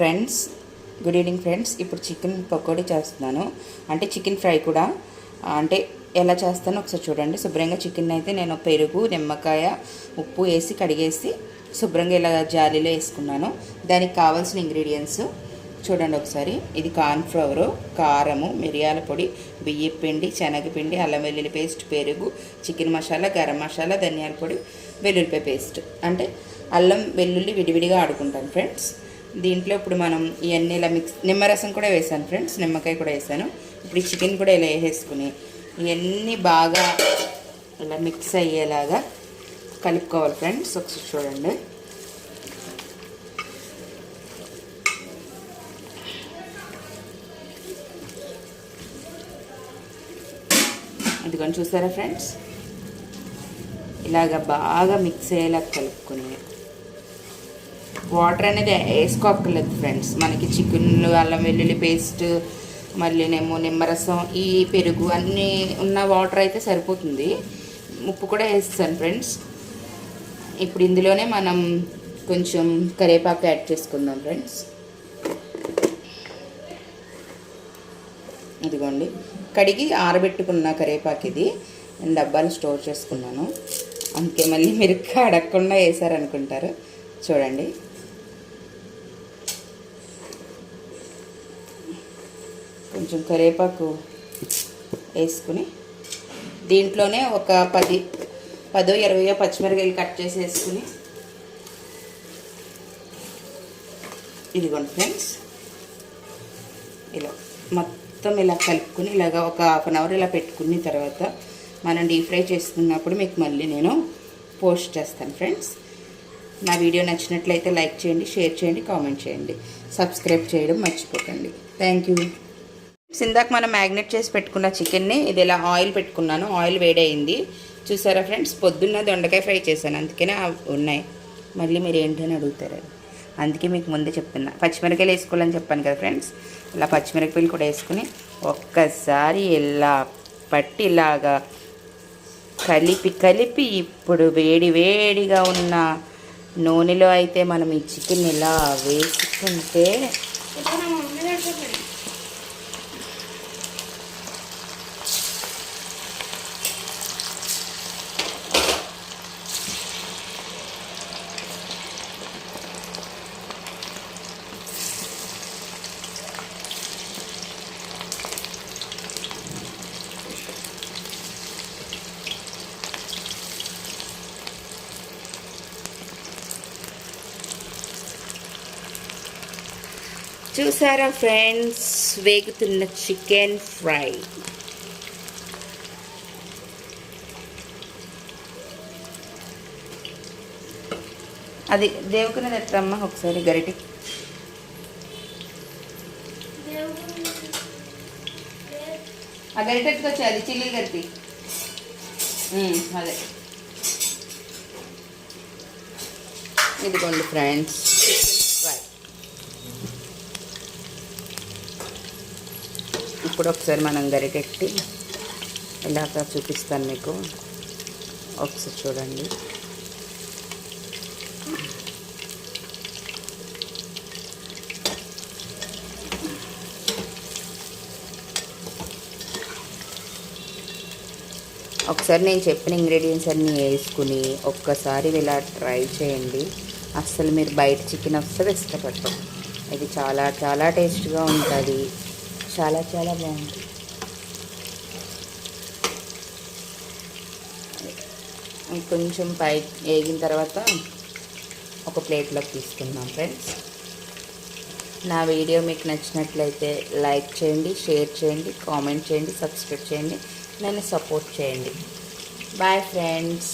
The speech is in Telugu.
Friends good evening friends. ఇప్పుడు చికెన్ పకోడీ చేస్తున్నాను. అంటే చికెన్ ఫ్రై కూడా. అంటే ఎలా చేస్తానో ఒకసారి చూడండి. శుభ్రంగా చికెన్ అయితే నేను పెరుగు నిమ్మకాయ ఉప్పు వేసి కడిగేసి శుభ్రంగా ఇలా జాలీలో వేసుకున్నాను. దానికి కావాల్సిన ఇంగ్రీడియంట్స్ చూడండి ఒకసారి. ఇది కార్న్ఫ్లవరు కారము మిరియాల పొడి బియ్య పిండి శనగపిండి అల్లం వెల్లుల్లి పేస్ట్ పెరుగు చికెన్ మసాలా గరం మసాలా ధనియాల పొడి వెల్లుల్లిపాయ పేస్ట్. అంటే అల్లం వెల్లుల్లి విడివిడిగా ఆడుకుంటాను ఫ్రెండ్స్. దీంట్లో ఇప్పుడు మనం ఇవన్నీ ఇలా మిక్స్ నిమ్మరసం కూడా వేసాను ఫ్రెండ్స్ నిమ్మకాయ కూడా వేసాను. ఇప్పుడు ఈ చికెన్ కూడా ఇలా వేసేసుకుని ఇవన్నీ బాగా ఇలా మిక్స్ అయ్యేలాగా కలుపుకోవాలి ఫ్రెండ్స్ ఒకసారి చూడండి. ఇదిగోని చూసారా ఫ్రెండ్స్? ఇలాగ బాగా మిక్స్ అయ్యేలా కలుపుకొని వాటర్ అనేది వేసుకోక్కర్లేదు ఫ్రెండ్స్. మనకి చికెన్లు అల్లం వెల్లుల్లి పేస్ట్ మళ్ళీనేమో నిమ్మరసం ఈ పెరుగు అన్నీ ఉన్న వాటర్ అయితే సరిపోతుంది. ఉప్పు కూడా వేస్తాను ఫ్రెండ్స్. ఇప్పుడు ఇందులోనే మనం కొంచెం కరివేపాకు యాడ్ చేసుకుందాం ఫ్రెండ్స్. ఇదిగోండి. కడిగి ఆరబెట్టుకున్న కరివేపాకు ఇది. నేను డబ్బాలు స్టోర్ చేసుకున్నాను. అందుకే మళ్ళీ మీరు అడగకుండా వేసారనుకుంటారు. చూడండి. కొంచెం కరివేపాకు వేసుకుని దీంట్లోనే ఒక పది పదో ఇరవయో పచ్చిమిరకాయలు కట్ చేసి వేసుకుని ఇదిగోండి ఫ్రెండ్స్. ఇలా మొత్తం ఇలా కలుపుకుని ఇలాగ ఒక హాఫ్ అన్ అవర్ ఇలా పెట్టుకున్న తర్వాత మనం డీప్ ఫ్రై చేసుకున్నప్పుడు మీకు మళ్ళీ నేను పోస్ట్ చేస్తాను ఫ్రెండ్స్. నా వీడియో నచ్చినట్లయితే లైక్ చేయండి షేర్ చేయండి కామెంట్ చేయండి. సబ్స్క్రైబ్ చేయడం మర్చిపోకండి. Thank you. ఇందాక మనం మ్యాగ్నెట్ చేసి పెట్టుకున్న చికెన్ని ఇది ఇలా ఆయిల్ పెట్టుకున్నాను. ఆయిల్ వేడయింది. చూసారా ఫ్రెండ్స్? పొద్దున్న దొండకాయ ఫ్రై చేశాను. అందుకనే ఉన్నాయి. మళ్ళీ మీరు ఏంటని అడుగుతారు? అందుకే మీకు ముందే చెప్తున్నా. పచ్చిమిరకాయలు వేసుకోవాలని చెప్పాను కదా ఫ్రెండ్స్? ఇలా పచ్చిమిరపకాయలు కూడా వేసుకుని ఒక్కసారి ఇలా పట్టి ఇలాగా కలిపి కలిపి ఇప్పుడు వేడి వేడిగా ఉన్న నూనెలో అయితే మనం ఈ చికెన్ ఇలా వేసుకుంటే చూసారా ఫ్రెండ్స్? వేగుతున్న chicken fry. అది దేవుకునేది ఎట్లమ్మా ఒకసారి గరిటి. ఆ గరిట ఎత్తుకొచ్చి అది చిల్లీ గరిటి. అదే. ఇదిగోండి ఫ్రెండ్స్ చికెన్ ఫ్రై ఇప్పుడు ఒకసారి మనం గరిటెట్టి ఇలాగ చూపిస్తాను మీకు. ఒకసారి చూడండి. ఒకసారి నేను చెప్పిన ఇంగ్రీడియంట్స్ అన్నీ వేసుకుని ఒక్కసారి ఇలా ట్రై చేయండి. అస్సలు మీరు బయట చికెన్ వస్తుంది ఇష్టపడతాం ఇది చాలా చాలా టేస్ట్గా ఉంటుంది. చాలా చాలా బాగుంది. కొంచెం పై వేగిన తర్వాత ఒక ప్లేట్లోకి తీసుకుందాం ఫ్రెండ్స్. నా వీడియో మీకు నచ్చినట్లయితే లైక్ చేయండి షేర్ చేయండి కామెంట్ చేయండి సబ్స్క్రైబ్ చేయండి నన్ను సపోర్ట్ చేయండి. Bye friends.